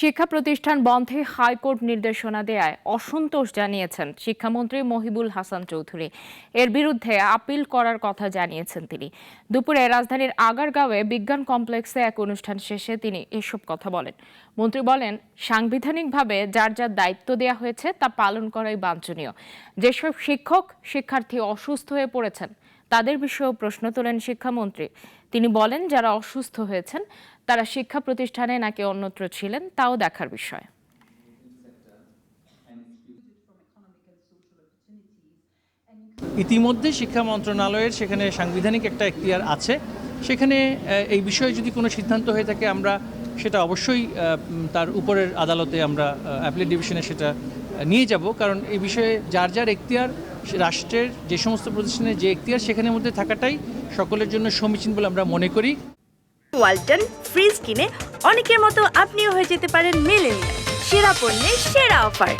শিক্ষা প্রতিষ্ঠান বন্ধে হাইকোর্ট নির্দেশনা দেয়ায় অসন্তোষ জানিয়েছেন শিক্ষামন্ত্রী মহিবুল হাসান চৌধুরী। এর বিরুদ্ধে আপিল করার কথা জানিয়েছেন তিনি। দুপুরে রাজধানীর আগারগাঁওয়ে বিজ্ঞান কমপ্লেক্সে এক অনুষ্ঠান শেষে তিনি এসব কথা বলেন। মন্ত্রী বলেন, সাংবিধানিকভাবে যার যার দায়িত্ব দেওয়া হয়েছে তা পালন করাই বাঞ্ছনীয়। যেসব শিক্ষক, শিক্ষার্থী অসুস্থ হয়ে পড়েছেন তাদের বিষয়েও প্রশ্ন তোলেন শিক্ষামন্ত্রী। তিনি বলেন, যারা অসুস্থ হয়েছেন, তারা শিক্ষা প্রতিষ্ঠানে নাকি অন্যত্র ছিলেন, তাও দেখার বিষয়। ইতিমধ্যে শিক্ষা মন্ত্রণালয়ের সেখানে সাংবিধানিক একটা এখতিয়ার আছে। সেখানে এই বিষয়ে যদি কোনো সিদ্ধান্ত হয়ে থাকে, আমরা সেটা অবশ্যই তার উপরের আদালতে আমরা অ্যাপিলেট ডিভিশনে সেটা নিয়ে যাব, কারণ এই বিষয়ে যার যার এখতিয়ার রাষ্ট্রের যে সমস্ত প্রতিষ্ঠানের যে এখতিয়ার, সেখানের মধ্যে থাকাটাই সকলের জন্য সমীচীন বলে আমরা মনে করি। ওয়ালটন ফ্রিজ কিনে অনেকের মতো আপনিও হয়ে যেতে পারেন মিলেনিয়াল। সেরা পণ্যের সেরা অফার।